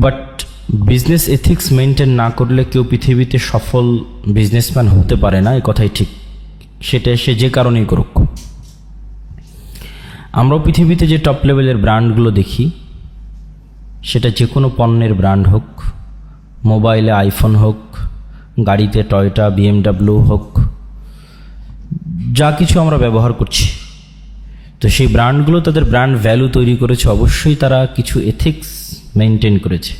But business ethics maintain না করলে কেউ পৃথিবীতে সফল বিজনেসম্যান হতে পারে না এই কথাই ঠিক। সেটা সে যে কারণেই করুক। আমরাও পৃথিবীতে যে টপ লেভেলের ব্র্যান্ডগুলো দেখি, সেটা যে কোনো পণ্যের ব্র্যান্ড হোক মোবাইলে আইফোন হোক, গাড়িতে টয়টা বিএমডাব্লিউ হোক, যা কিছু আমরা ব্যবহার করছি। তো সেই ব্র্যান্ডগুলো তাদের ব্র্যান্ড ভ্যালু তৈরি করেছে, অবশ্যই তারা কিছু এথিক্স মেনটেন করেছে।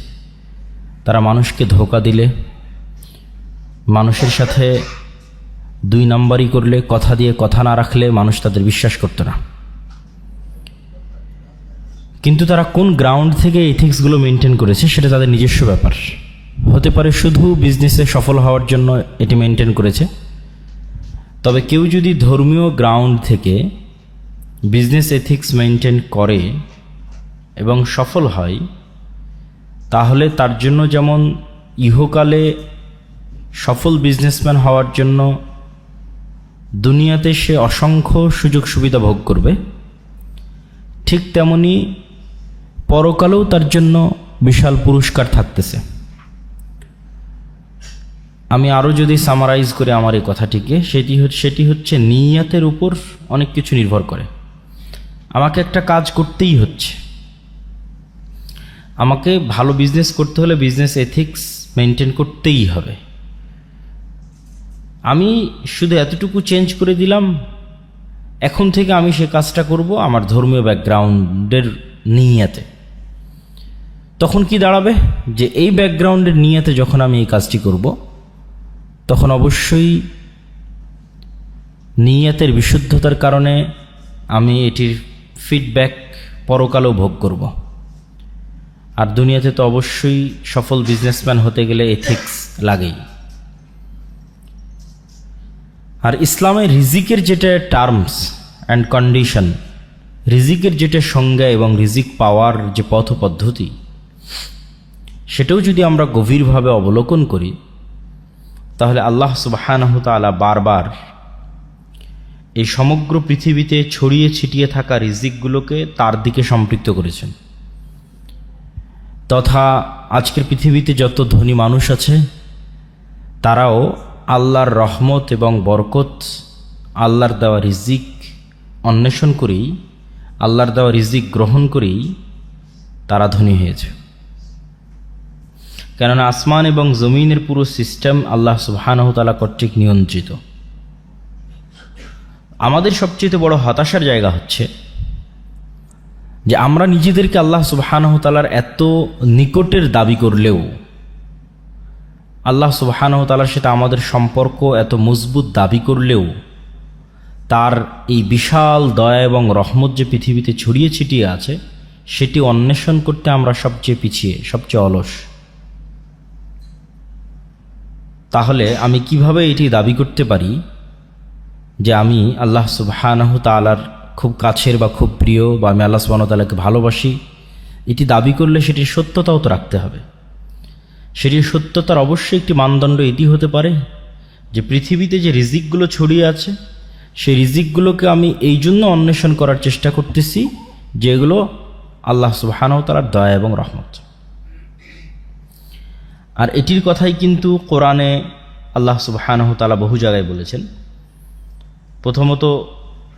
তারা মানুষকে ধোকা দিলে, মানুষের সাথে দুই নাম্বারই করলে, কথা দিয়ে কথা না রাখলে মানুষ তাদের বিশ্বাস করতো না। কিন্তু তারা কোন গ্রাউন্ড থেকে এথিক্সগুলো মেনটেন করেছে সেটা তাদের নিজস্ব ব্যাপার। হতে পারে শুধু বিজনেসে সফল হওয়ার জন্য এটি মেনটেন করেছে। তবে কেউ যদি ধর্মীয় গ্রাউন্ড থেকে বিজনেস এথিক্স মেনটেন করে এবং সফল হয় তাহলে তার জন্য যেমন ইহকালে সফল বিজনেসম্যান হওয়ার জন্য দুনিয়াতে সে অসংখ্য সুযোগ সুবিধা ভোগ করবে, ঠিক তেমনি পরকালেও তার জন্য বিশাল পুরস্কার থাকতেছে। আমি আরও যদি সামারাইজ করে আমার এই কথাটিকে, সেটি সেটি হচ্ছে নিয়াতের উপর অনেক কিছু নির্ভর করে। আমাকে একটা কাজ করতেই হচ্ছে। আমাকে ভালো বিজনেস করতে হলে বিজনেস এথিক্স মেনটেন করতেই হবে। আমি শুধু এতটুকু চেঞ্জ করে দিলাম, এখন থেকে আমি সে কাজটা করব আমার ধর্মীয় ব্যাকগ্রাউন্ডের নিয়াতে। তখন কি দাঁড়াবে? যে এই ব্যাকগ্রাউন্ডের নিয়াতে যখন আমি এই কাজটি করব, তখন অবশ্যই নিয়াতের বিশুদ্ধতার কারণে আমি এটির ফিডব্যাক পরকালেও ভোগ করব। আর দুনিয়াতে তো অবশ্যই সফল বিজনেসম্যান হতে গেলে এথিক্স লাগেই। আর ইসলামে রিজিকের যেটা টার্মস অ্যান্ড কন্ডিশন রিজিকের যেটা সংজ্ঞা এবং রিজিক পাওয়ার যে পথ পদ্ধতি, সেটাও যদি আমরা গভীরভাবে অবলোকন করি, তাহলে আল্লাহ সুবাহানহ তালা বারবার এই সমগ্র পৃথিবীতে ছড়িয়ে ছিটিয়ে থাকা রিজিকগুলোকে তার দিকে সম্পৃক্ত করেছেন। তথা আজকের পৃথিবীতে যত ধনী মানুষ আছে, তারাও আল্লাহর রহমত এবং বরকত, আল্লাহর দেওয়া রিজিক অন্বেষণ করেই, আল্লাহর দেওয়া রিজিক গ্রহণ করেই তারা ধনী হয়েছে। কেননা আসমান এবং জমিনের পুরো সিস্টেম আল্লাহ সুবাহানহতালা কর্তৃক নিয়ন্ত্রিত। আমাদের সবচেয়ে বড় হতাশার জায়গা হচ্ছে যে আমরা নিজেদেরকে আল্লাহ সুবাহানহতালার এত নিকটের দাবি করলেও, আল্লাহ সুবাহানহতালার সাথে আমাদের সম্পর্ক এত মজবুত দাবি করলেও, তার এই বিশাল দয়া এবং রহমত যে পৃথিবীতে ছড়িয়ে ছিটিয়ে আছে, সেটি অন্বেষণ করতে আমরা সবচেয়ে পিছিয়ে, সবচেয়ে অলস। তাহলে আমি কীভাবে এটি দাবি করতে পারি যে আমি আল্লাহ সুবাহানহ তালার খুব কাছের বা খুব প্রিয় বা আমি আল্লাহ সুবাহ তালাকে ভালোবাসি, এটি দাবি করলে সেটির সত্যতাও তো রাখতে হবে। সেটির সত্যতার অবশ্যই একটি মানদণ্ড এটি হতে পারে যে পৃথিবীতে যে রিজিকগুলো ছড়িয়ে আছে, সেই রিজিকগুলোকে আমি এই জন্য অন্বেষণ করার চেষ্টা করতেছি যেগুলো আল্লাহ সুবাহানহ তালার দয়া এবং রহমত। আর এটির কথাই কিন্তু কোরআনে আল্লাহ সুবাহানহ তালা বহু জায়গায় বলেছেন। প্রথমত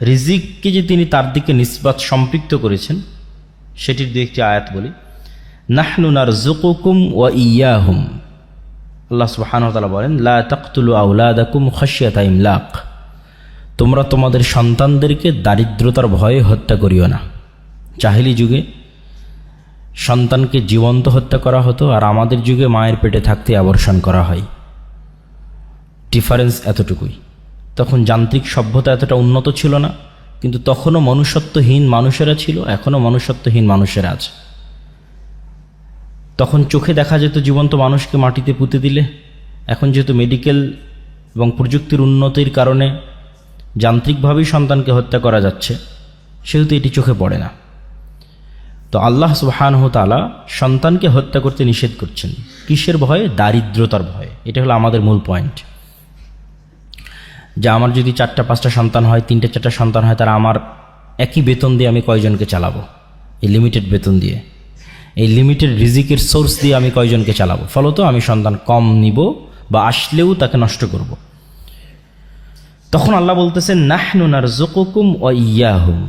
রিজিককে যে তিনি তার দিকে নিসবাত সম্পৃক্ত করেছেন, সেটির দু একটি আয়াত বলি নাহনুনার জুকুকুম ওয়া ইয়াহুম। আল্লাহ সুবাহানহ তালা বলেন, লা তাকতুলু আউলাদাকুম খসিয়াতা ইমলাক। তোমরা তোমাদের সন্তানদেরকে দারিদ্রতার ভয়ে হত্যা করিও না। চাহিলি যুগে সন্তানকে জীবন্ত হত্যা করা হতো, আর আমাদের যুগে মায়ের পেটে থাকতে আবর্ষণ করা হয়। ডিফারেন্স এতটুকুই। তখন যান্ত্রিক সভ্যতা এতটা উন্নত ছিল না, কিন্তু তখনও মনুষ্যত্বহীন মানুষেরা ছিল, এখনও মনুষ্যত্বহীন মানুষেরা আছে। তখন চোখে দেখা যেত জীবন্ত মানুষকে মাটিতে পুঁতে দিলে, এখন যেহেতু মেডিকেল এবং প্রযুক্তির উন্নতির কারণে যান্ত্রিকভাবেই সন্তানকে হত্যা করা যাচ্ছে, সেহেতু এটি চোখে পড়ে না। তো আল্লাহ সুবাহানহ তালা সন্তানকে হত্যা করতে নিষেধ করছেন। কিসের ভয়ে? দারিদ্রতার ভয়ে। এটা হলো আমাদের মূল পয়েন্ট যে আমার যদি চারটা, পাঁচটা সন্তান হয়, তিনটে, চারটা সন্তান হয়, তারা আমার একই বেতন দিয়ে আমি কয়জনকে চালাবো? এই লিমিটেড বেতন দিয়ে। এই লিমিটেড রিজিকের সোর্স দিয়ে আমি কয়জনকে চালাবো? ফলত আমি সন্তান কম নিব বা আসলেও তাকে নষ্ট করব। তখন আল্লাহ বলতেছেন নাহনুনার জোকুম ও ইয়াহুম।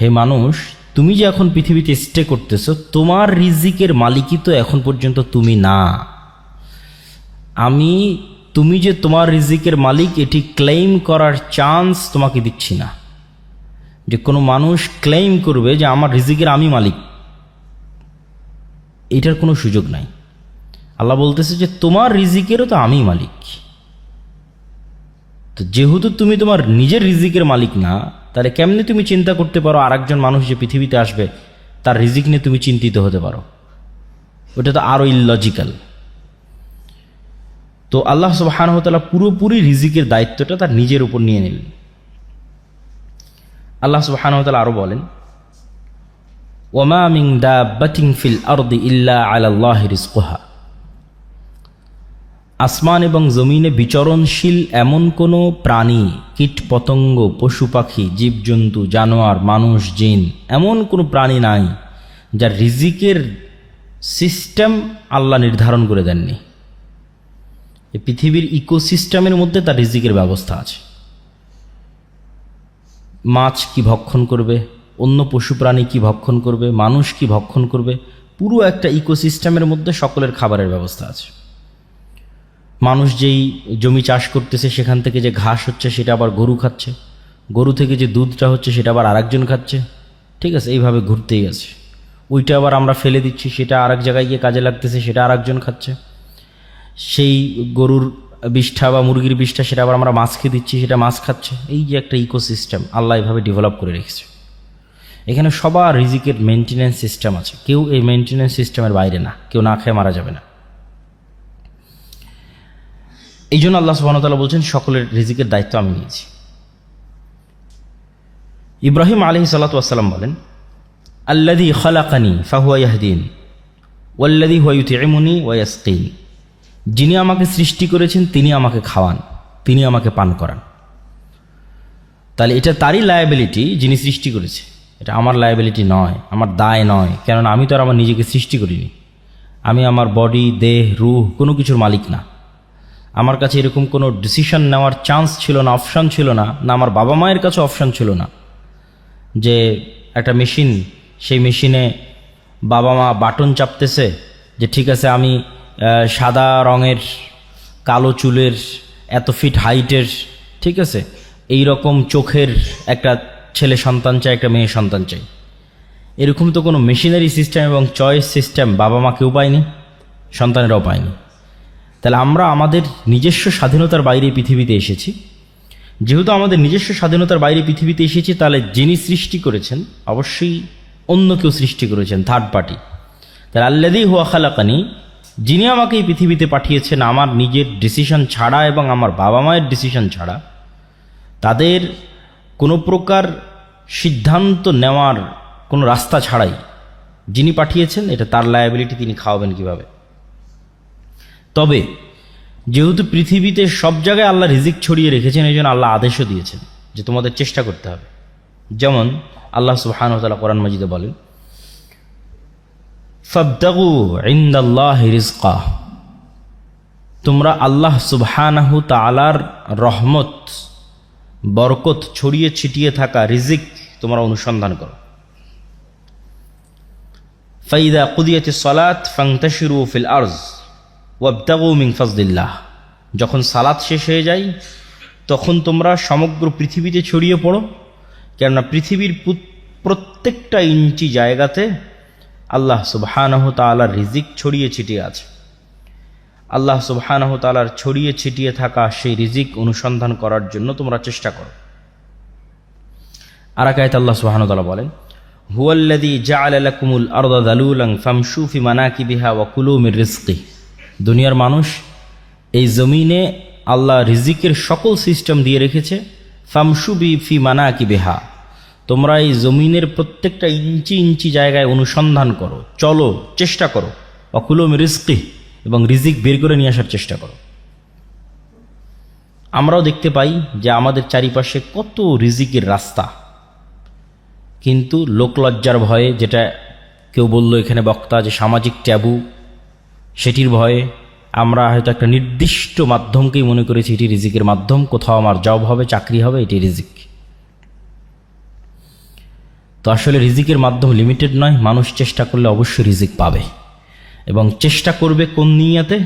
হে মানুষ, তুমি যে এখন পৃথিবীতে স্টে করতেছো, তোমার রিজিকের মালিকই তো এখন পর্যন্ত তুমি না। আমি তুমি যে তোমার রিজিকের মালিক, এটি ক্লেইম করার চান্স তোমাকে দিচ্ছি না। যে কোনো মানুষ ক্লেইম করবে যে আমার রিজিকের আমি মালিক। এটার কোনো সুযোগ নাই। আল্লাহ বলতেছে যে তোমার রিজিকেরও তো আমি মালিক। তো যেহেতু তুমি তোমার নিজের রিজিকের মালিক না, তাহলে কেমনি তুমি চিন্তা করতে পারো আরেকজন মানুষ যে পৃথিবীতে আসবে, তার রিজিক নিয়ে তুমি চিন্তিত হতে পারো? ওটা তো আরও ইললজিক্যাল তো আল্লাহ সুবাহানহতালা পুরোপুরি রিজিকের দায়িত্বটা তার নিজের উপর নিয়ে নিলেন। আল্লাহ সুবাহানহতালা আরও বলেন, ওমা মিং দা বাতিং ফিল আরদি ইল্লা আলাল্লাহ রিজকুহা। আসমান এবং জমিনে বিচরণশীল এমন কোনো প্রাণী, কীট পতঙ্গ, পশু পাখি, জীবজন্তু, জানোয়ার, মানুষ, জিন, এমন কোনো প্রাণী নাই, যার রিজিকের সিস্টেম আল্লাহ নির্ধারণ করে দেননি। এই পৃথিবীর ইকোসিস্টেমের মধ্যে তার রিজিকের ব্যবস্থা আছে। মাছ কি ভক্ষণ করবে? অন্য পশু প্রাণী কি ভক্ষণ করবে? মানুষ কি ভক্ষণ করবে? পুরো একটা ইকোসিস্টেমের মধ্যে সকলের খাবারের ব্যবস্থা আছে। মানুষ যেই জমি চাষ করতেছে, সেখান থেকে যে ঘাস হচ্ছে, সেটা আবার গরু খাচ্ছে। গরু থেকে যে দুধটা হচ্ছে, সেটা আবার আরেকজন খাচ্ছে। ঠিক আছে, এইভাবে ঘুরতেই আছে। ওইটা আবার আমরা ফেলে দিচ্ছি, সেটা আরেক জায়গায় গিয়ে কাজে লাগতেছে, সেটা আরেকজন খাচ্ছে। সেই গরুর বিষ্ঠা বা মুরগির বিষ্ঠা সেটা আবার আমরা মাছ খেয়ে দিচ্ছি, সেটা মাছ খাচ্ছে। এই যে একটা ইকোসিস্টেম আল্লাহ এভাবে ডেভেলপ করে রেখেছে। এখানে সবার রিজিকের মেনটেন্যান্স সিস্টেম আছে। কেউ এই মেনটেন্যান্স সিস্টেমের বাইরে না, কেউ না খেয়ে মারা যাবে না। এই জন্য আল্লাহ সুবাহতাল্লাহ বলছেন, সকলের রিজিকের দায়িত্ব আমি নিয়েছি। ইব্রাহিম আলহি সাল্লাতাম বলেন আল্লাদি খালাকানি ফাহুয়া ইয়াহদিন ওয়াল্লাদি হুয়াইউতিমুনি ওয়াইয়াসকিন যিনি আমাকে সৃষ্টি করেছেন, তিনি আমাকে খাওয়ান, তিনি আমাকে পান করান। তাহলে এটা তারই লায়াবিলিটি যিনি সৃষ্টি করেছে। এটা আমার লায়াবিলিটি নয়, আমার দায় নয়, কেননা আমি তো আর আমার নিজেকে সৃষ্টি করিনি। আমি আমার বডি দেহ, রুহ, কোনো কিছুর মালিক না। আমার কাছে এরকম কোনো ডিসিশন নেওয়ার চান্স ছিল না অপশান ছিল না না আমার বাবা মায়ের কাছে অপশান ছিল না যে একটা মেশিন সেই মেশিনে বাবা মা বাটন চাপতেছে যে, ঠিক আছে, আমি সাদা রঙের, কালো চুলের, এত ফিট হাইটের ঠিক আছে? এই রকম চোখের একটা ছেলে সন্তান চাই, একটা মেয়ে সন্তান চাই। এরকম তো কোনো মেশিনারি সিস্টেম এবং চয়েস সিস্টেম বাবা মা কেউ পায়নি, সন্তানেরাও পায়নি। তাহলে আমরা আমাদের নিজস্ব স্বাধীনতার বাইরে পৃথিবীতে এসেছি। যেহেতু আমাদের নিজস্ব স্বাধীনতার বাইরে পৃথিবীতে এসেছি, তাহলে যিনি সৃষ্টি করেছেন, অবশ্যই অন্য কেউ সৃষ্টি করেছেন থার্ড পার্টি তাহলে আল্লাদি হুয়া খালাকানি যিনি আমাকে এই পৃথিবীতে পাঠিয়েছেন আমার নিজের ডিসিশন ছাড়া এবং আমার বাবা মায়ের ডিসিশন ছাড়া, তাদের কোনো প্রকার সিদ্ধান্ত নেওয়ার কোনো রাস্তা ছাড়াই যিনি পাঠিয়েছেন, এটা তার লায়াবিলিটি তিনি খাওয়াবেন কীভাবে? তবে যেহেতু পৃথিবীতে সব জায়গায় আল্লাহ রিজিক ছড়িয়ে রেখেছেন, এই জন্য আল্লাহ আদেশও দিয়েছেন যে তোমাদের চেষ্টা করতে হবে। যেমন আল্লাহ সুবহান তালা কোরআন মজিদে বলেন ফাবদাগু ইন্দাল্লাহ রিজকা। তোমরা আল্লাহ সুবহানাহু তালার রহমত, বরকত, ছড়িয়ে ছিটিয়ে থাকা রিজিক তোমরা অনুসন্ধান করো। ফাইদা কুদিয়াতি সলাত ফাংতাশিরু ফিল আর্জ ওয়াবতাগু মিং ফজদিল্লাহ যখন সালাত শেষ হয়ে যায়, তখন তোমরা সমগ্র পৃথিবীতে ছড়িয়ে পড়ো, কেননা পৃথিবীর প্রত্যেকটা ইঞ্চি জায়গাতে আল্লাহ সুবহানাহ তালার রিজিক ছড়িয়ে ছিটিয়ে আছে। আল্লাহ সুবহানাহ তালার ছড়িয়ে ছিটিয়ে থাকা সেই রিজিক অনুসন্ধান করার জন্য তোমরা চেষ্টা করো। আর একায়ত আল্লাহ সুবহানাহু বলেন, হুয়াল্লাযী জাআলা লাকুমুল আরদা যালুলান ফামশু ফি মানাকিবিহা ওয়া কুলু মির রিজকি। দুনিয়ার মানুষ এই জমিনে আল্লাহ রিজিকের সকল সিস্টেম দিয়ে রেখেছে, ফামশু বি ফি মানাকিবিহা। তোমরা এই জমিনের প্রত্যেকটা ইঞ্চি ইঞ্চি জায়গায় অনুসন্ধান করো, চলো, চেষ্টা করো অকুলো রিস্কি এবং রিজিক বের করে নিয়ে আসার চেষ্টা করো। আমরাও দেখতে পাই যে আমাদের চারিপাশে কত রিজিকের রাস্তা। কিন্তু লোকলজ্জার ভয়ে যেটা কেউ বলল এখানে বক্তা যে সামাজিক ট্যাবু, সেটির ভয়ে আমরা হয়তো একটা নির্দিষ্ট মাধ্যমকেই মনে করেছি এটি রিজিকের মাধ্যম, কোথাও আমার জব হবে, চাকরি হবে, এটি রিজিক। তো আসলে রিজিকের মাধ্যম লিমিটেড নয়, মানুষ চেষ্টা করলে অবশ্যই রিজিক পাবে। এবং চেষ্টা করবে কোন নিয়াতে,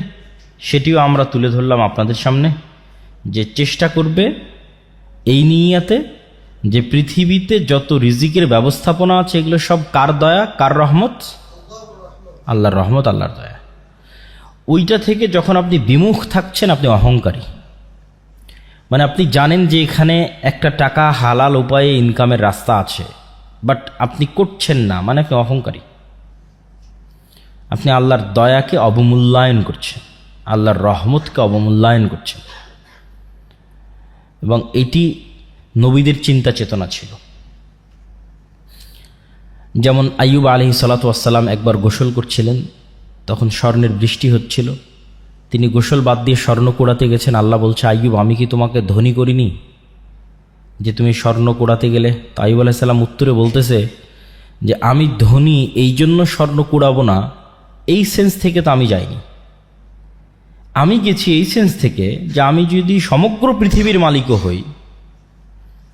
সেটিও আমরা তুলে ধরলাম আপনাদের সামনে, যে চেষ্টা করবে এই নিয়াতে যে পৃথিবীতে যত রিজিকের ব্যবস্থাপনা আছে, এগুলো সব কার দয়া, কার রহমত? আল্লাহর রহমত, আল্লাহর দয়া। ওইটা থেকে যখন আপনি বিমুখ থাকছেন, আপনি অহংকারী। মানে আপনি জানেন যে এখানে একটা টাকা হালাল উপায়ে ইনকামের রাস্তা আছে। বাট আপনি করছেন না মানে আপনি অহংকারী। আপনি আল্লাহর দয়াকে অবমূল্যায়ন করছেন। আল্লাহর রহমতকে অবমূল্যায়ন করছেন। এবং এটি নবীদের চিন্তা চেতনা ছিল। যেমন আইয়ুব আলহি সালাতাম একবার গোসল করছিলেন, তখন স্বর্ণের বৃষ্টি হচ্ছিল। তিনি গোসল বাদ দিয়ে স্বর্ণ কুড়াতে গেছেন। আল্লাহ বলছে, আইয়ুব, আমি কি তোমাকে ধনী করিনি? যে তুমি স্বর্ণ কুড়াতে গেলে। তো আইব আলাইসাল্লাম উত্তরে বলতেছে যে, আমি ধনী, এই জন্য স্বর্ণ কুড়াবো না। এই সেন্স থেকে তো আমি যাইনি। আমি গেছি এই সেন্স থেকে যে, আমি যদি সমগ্র পৃথিবীর মালিকও হই,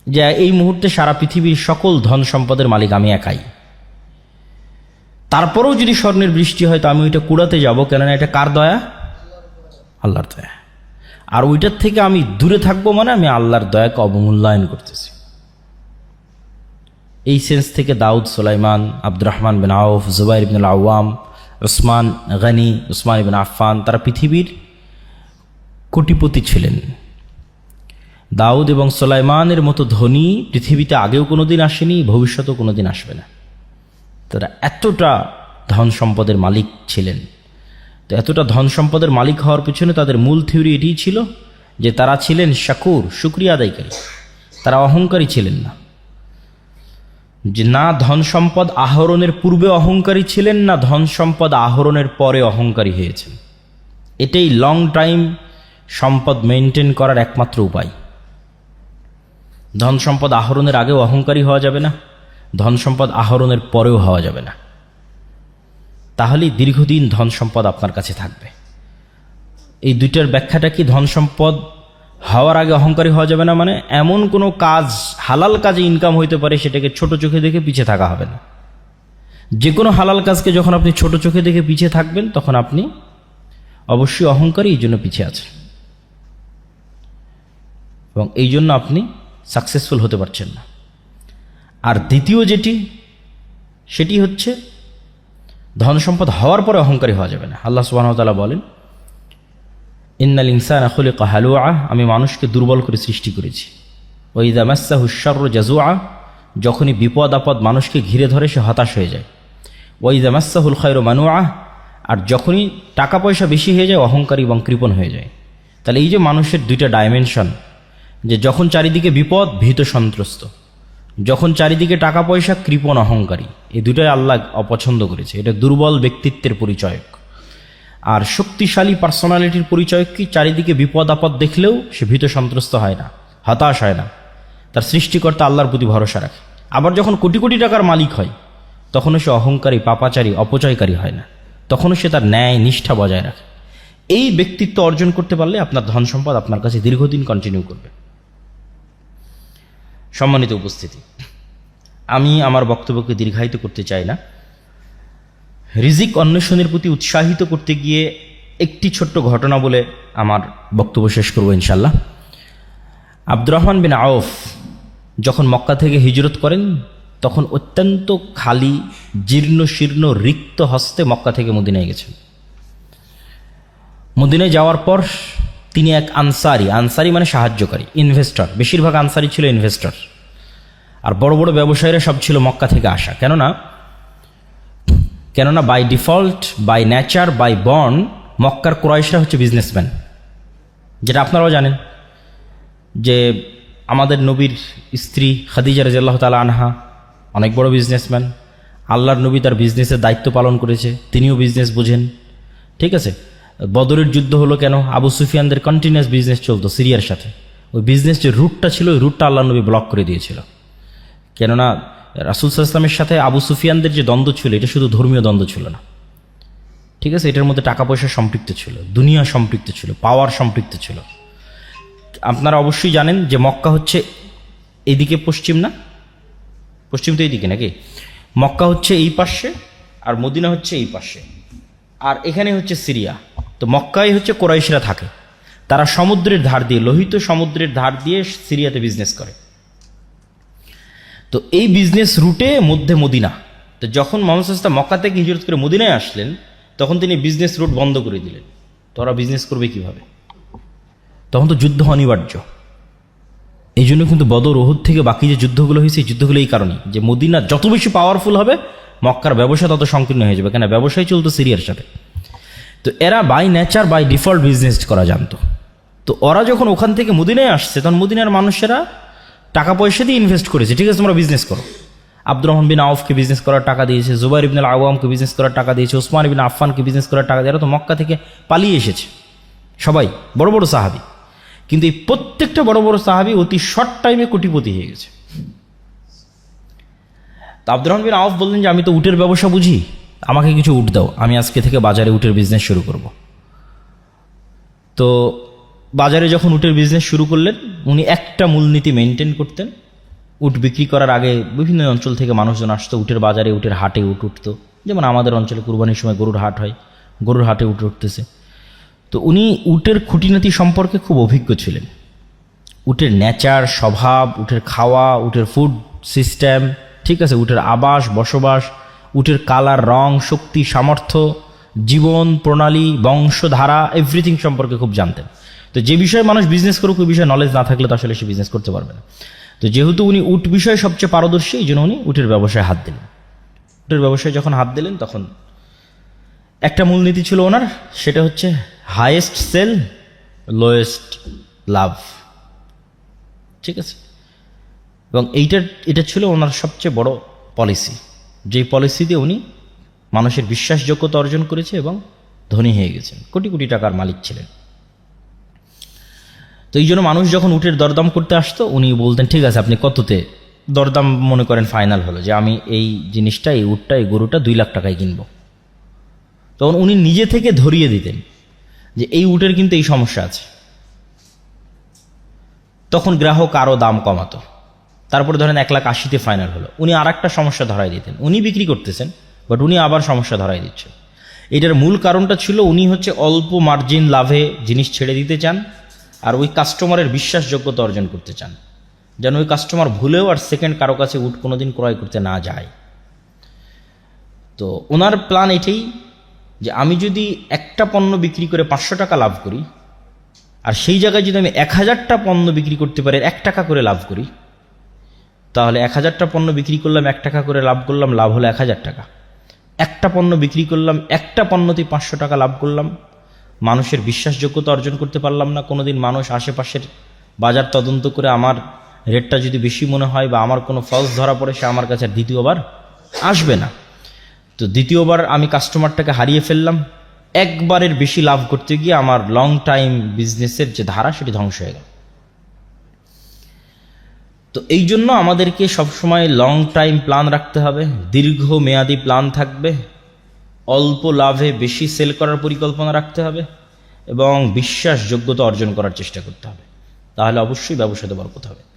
যে, এই মুহূর্তে সারা পৃথিবীর সকল ধন সম্পদের মালিক আমি একাই। তারপরেও যদি স্বর্ণের বৃষ্টি হয়, তো আমি ওইটা কুড়াতে যাব। কেননা এটা কার দয়া? আল্লাহর দয়া। আর ওইটার থেকে আমি দূরে থাকব মানে আমি আল্লাহর দয়াকে অবমূল্যায়ন করতেছি। এই সেন্স থেকে দাউদ, সোলাইমান আব্দুর রহমান বিন আউফ, জুবাইর বিন আওয়াম ওসমান গানি ওসমান বিন আফফান, তারা পৃথিবীর কোটিপতি ছিলেন। দাউদ এবং সোলাইমানের মতো ধনী পৃথিবীতে আগেও কোনোদিন আসেনি, ভবিষ্যতেও কোনোদিন আসবে না। তারা এতটা ধন সম্পদের মালিক ছিলেন। তো এতটা ধন সম্পদের মালিক হওয়ার পিছনে তাদের মূল থিওরি এটিই ছিল যে তারা ছিলেন শাকুর, শুক্রিয়া আদায়কারী। তারা অহংকারী ছিলেন না। যে না ধন সম্পদ আহরণের পূর্বে অহংকারী ছিলেন, না ধন সম্পদ আহরণের পরে অহংকারী হয়েছেন। এটাই লং টাইম সম্পদ মেনটেন করার একমাত্র উপায়। ধন সম্পদ আহরণের আগেও অহংকারী হওয়া যাবে না, ধন সম্পদ আহরণের পরেও হওয়া যাবে না। তাহলেই দীর্ঘদিন ধন সম্পদ আপনার কাছে থাকবে। এই দুইটার ব্যাখ্যাটা কি ধন সম্পদ হওয়ার আগে অহংকারী হওয়া যাবে না? মানে এমন কোনো কাজ, হালাল কাজে ইনকাম হইতে পারে, সেটাকে ছোট চোখে দেখে পিছিয়ে থাকা হবে না। যে কোনো হালাল কাজকে যখন আপনি ছোট চোখে দেখে পিছিয়ে থাকবেন, তখন আপনি অবশ্যই অহংকারী এই জন্য পিছিয়ে আছেন। এবং এই জন্য আপনি সাকসেসফুল হতে পারছেন না। আর দ্বিতীয় যেটি, সেটি হচ্ছে ধন সম্পদ হওয়ার পরে অহংকারী হওয়া যাবে না। আল্লাহ সুবাহতালা বলেন, ইন্নাল ইনসান আখলে কাহালুয়া আমি মানুষকে দুর্বল করে সৃষ্টি করেছি। ওইদা মাসা হুস্সার জাজুয়া যখনই বিপদ আপদ মানুষকে ঘিরে ধরে সে হতাশ হয়ে যায়। ওইদা মাসাহুল খৈর মানুয়া আর যখনই টাকা পয়সা বেশি হয়ে যায়, অহংকারী এবং কৃপণ হয়ে যায়। তাহলে এই যে মানুষের দুইটা ডাইমেনশন, যে যখন চারিদিকে বিপদ, ভীত সন্ত্রস্ত। যখন চারিদিকে টাকা পয়সা কৃপণ, অহংকারী এই দুটোই আল্লাহ অপছন্দ করেছে। এটা দুর্বল ব্যক্তিত্বের পরিচয়ক। আর শক্তিশালী পার্সোনালিটির পরিচয় কি? চারিদিকে বিপদ, আপদ দেখলেও সে ভীত, সন্ত্রস্ত হয় না, হতাশ হয় না। তার সৃষ্টিকর্তা আল্লাহর প্রতি ভরসা রাখে। আবার যখন কোটি কোটি টাকার মালিক হয়, তখনও সে অহংকারী, পাপাচারী, অপচয়কারী হয় না। তখনও সে তার ন্যায়, নিষ্ঠা বজায় রাখে। এই ব্যক্তিত্ব অর্জন করতে পারলে আপনার ধন সম্পদ আপনার কাছে দীর্ঘদিন কন্টিনিউ করবে। সম্মানিত উপস্থিতি। আমি আমার বক্তব্যকে দীর্ঘায়িত করতে চাই না। রিজিক অন্বেষণের প্রতি উৎসাহিত করতে গিয়ে একটি ছোট্ট ঘটনা বলে আমার বক্তব্য শেষ করব ইনশাল্লাহ আব্দুর রহমান বিন আউফ যখন মক্কা থেকে হিজরত করেন, তখন অত্যন্ত খালি, জীর্ণ, শীর্ণ, রিক্ত হস্তে মক্কা থেকে মদিনায় গেছেন। মদিনায় যাওয়ার পর তিনি এক আনসারি আনসারি মানে সাহায্যকারী ইনভেস্টর বেশিরভাগ আনসারি ছিল ইনভেস্টর আর বড় বড় ব্যবসায়ীরা সব ছিল মক্কা থেকে আসা। কেননা কেননা by default by nature by born মক্কার ক্রয়েশরা হচ্ছে বিজনেসম্যান যেটা আপনারাও জানেন যে আমাদের নবীর স্ত্রী খাদিজা রাজিয়াল্লাহ তালা আনহা অনেক বড় বিজনেসম্যান আল্লাহর নবী তার বিজনেসের দায়িত্ব পালন করেছে, তিনিও বিজনেস বোঝেন। ঠিক আছে? বদরের যুদ্ধ হলো কেন? আবু সুফিয়ানদের কন্টিনিউয়াস বিজনেস চলতো সিরিয়ার সাথে। ওই বিজনেস যে রুটটা ছিল, ওই রুটটা আল্লাহ নবী ব্লক করে দিয়েছিল। কেননা, রাসুল ইসলামের সাথে আবু সুফিয়ানদের যে দ্বন্দ্ব ছিল, এটা শুধু ধর্মীয় দ্বন্দ্ব ছিল না। ঠিক আছে? এটার মধ্যে টাকা পয়সা সম্পৃক্ত ছিল, দুনিয়া সম্পৃক্ত ছিল পাওয়ার সম্পৃক্ত ছিল। আপনারা অবশ্যই জানেন যে মক্কা হচ্ছে এইদিকে পশ্চিম না? পশ্চিম তো এইদিকে নাকি? মক্কা হচ্ছে এই পাশে আর মদিনা হচ্ছে এই পাশে। আর এখানে হচ্ছে সিরিয়া। তো মক্কায় হচ্ছে কোরাইশরা থাকে। তারা সমুদ্রের ধার দিয়ে, লোহিত সমুদ্রের ধার দিয়ে সিরিয়াতে বিজনেস করে। তো এই বিজনেস রুটে মধ্যে মদিনা। তো যখন মোহাম্মদ সাল্লাম মক্কা থেকে হিজরত করে মদিনায় আসলেন, তখন তিনি বিজনেস রুট বন্ধ করে দিলেন। তো ওরা বিজনেস করবে কীভাবে? তখন তো যুদ্ধ অনিবার্য। এই জন্য কিন্তু বদর ওহুদ থেকে বাকি যে যুদ্ধগুলো হয়েছে, এই যুদ্ধগুলো এই কারণে যে মদিনা যত বেশি পাওয়ারফুল হবে, মক্কার ব্যবসা তত সংকীর্ণ হয়ে যাবে। কেন? ব্যবসায় চলতো সিরিয়ার সাথে। তো এরা by nature by default business করা জানতো। তো ওরা যখন ওখান থেকে মদিনায় আসছে, তখন মদিনার মানুষেরা টাকা পয়সা দিয়ে ইনভেস্ট করেছে। ঠিক আছে, তোমরা বিজনেস করো। আব্দুর রহমান বিন আউফকে বিজনেস করার টাকা দিয়েছে, জুবাইর ইবিন আওয়ামকে বিজনেস করার টাকা দিয়েছে, ওসমান ইবিন আফফানকে বিজনেস করার টাকা দিয়ে। এরা তো মক্কা থেকে পালিয়ে এসেছে। সবাই, বড় বড় সাহাবি। কিন্তু এই প্রত্যেকটা বড় বড় সাহাবি অতি শর্ট টাইমে কোটিপতি হয়ে গেছে। তো আব্দুর রহমান বিন আউফ বললেন যে, আমি তো উটের ব্যবসা বুঝি। আমাকে কিছু উঠ দাও, আমি আজকে থেকে বাজারে উটের বিজনেস শুরু করব। তো বাজারে যখন উটের বিজনেস শুরু করলেন, উনি একটা মূলনীতি মেনটেন করতেন। উট বিক্রি করার আগে বিভিন্ন অঞ্চল থেকে মানুষজন আসতো, উটের বাজারে উটের হাটে উট উঠতো। যেমন আমাদের অঞ্চলে কুরবানির সময় গরুর হাট হয়, গরুর হাটে উট উঠতেছে। তো উনি উটের খুঁটিনাতি সম্পর্কে খুব অভিজ্ঞ ছিলেন। উটের নেচার, স্বভাব, উটের খাওয়া, উটের ফুড সিস্টেম ঠিক আছে, উটের আবাস, বসবাস উটের কালার, রং, শক্তি, সামর্থ্য, জীবন, প্রণালী, বংশধারা এভরিথিং সম্পর্কে খুব জানতেন। তো যে বিষয়ে মানুষ বিজনেস করুক, ওই বিষয়ে নলেজ না থাকলে তো আসলে সে বিজনেস করতে পারবে না। তো যেহেতু উনি উট বিষয়ে সবচেয়ে পারদর্শী, এই জন্য উনি উটের ব্যবসায় হাত দিলেন। উটের ব্যবসায় যখন হাত দিলেন, তখন একটা মূলনীতি ছিল ওনার, সেটা হচ্ছে হায়েস্ট সেল লোয়েস্ট লাভ। ঠিক আছে? এবং এইটার, এটা ছিল ওনার সবচেয়ে বড় পলিসি যেই পলিসি দিয়ে উনি মানুষের বিশ্বাসযোগ্যতা অর্জন করেছে এবং ধনী হয়ে গেছেন। কোটি কোটি টাকার মালিক ছিলেন। তো এই জন্য মানুষ যখন উটের দরদাম করতে আসতো, উনি বলতেন, ঠিক আছে, আপনি কততে দরদাম মনে করেন ফাইনাল হলো, যে আমি এই জিনিসটা, এই উটটা, এই গরুটা দুই লাখ টাকায় কিনবো। তখন উনি নিজে থেকে ধরিয়ে দিতেন যে এই উটের কিন্তু এই সমস্যা আছে। তখন গ্রাহক আরও দাম কমাতো। তারপরে ধরেন এক লাখ আশিতে ফাইনাল হলো। উনি আর একটা সমস্যা ধরাই দিতেন। উনি বিক্রি করতেছেন বাট উনি আবার সমস্যা ধরাই দিচ্ছেন এটার মূল কারণটা ছিল উনি হচ্ছে অল্প মার্জিন লাভে জিনিস ছেড়ে দিতে চান আর ওই কাস্টমারের বিশ্বাসযোগ্যতা অর্জন করতে চান। যেন ওই কাস্টমার ভুলেও আর সেকেন্ড কারও কাছে উট কোনোদিন ক্রয় করতে না যায়। তো ওনার প্ল্যান এটাই যে আমি যদি একটা পণ্য বিক্রি করে পাঁচশো টাকা লাভ করি, আর সেই জায়গায় যদি আমি এক হাজারটা পণ্য বিক্রি করতে পারি, এক টাকা করে লাভ করি তাহলে এক হাজারটা পণ্য বিক্রি করলাম, এক টাকা করে লাভ করলাম, লাভ হলো এক হাজার টাকা। একটা পণ্য বিক্রি করলাম, একটা পণ্যতেই পাঁচশো টাকা লাভ করলাম। মানুষের বিশ্বাসযোগ্যতা অর্জন করতে পারলাম না। কোনোদিন মানুষ আশেপাশের বাজার তদন্ত করে আমার রেটটা যদি বেশি মনে হয় বা আমার কোনো ফলস ধরা পড়ে, সে আমার কাছে দ্বিতীয়বার আসবে না। তো দ্বিতীয়বার আমি কাস্টমারটাকে হারিয়ে ফেললাম। একবারের বেশি লাভ করতে গিয়ে আমার লং টাইম বিজনেসের যে ধারা, সেটি ধ্বংস হয়ে গেল। তো এই জন্য আমাদেরকে সবসময় লং টাইম প্ল্যান রাখতে হবে, দীর্ঘ মেয়াদি প্ল্যান থাকবে, অল্প লাভে বেশি সেল করার পরিকল্পনা রাখতে হবে এবং বিশ্বাসযোগ্যতা অর্জন করার চেষ্টা করতে হবে। তাহলে অবশ্যই ব্যবসাতে বরকত হবে।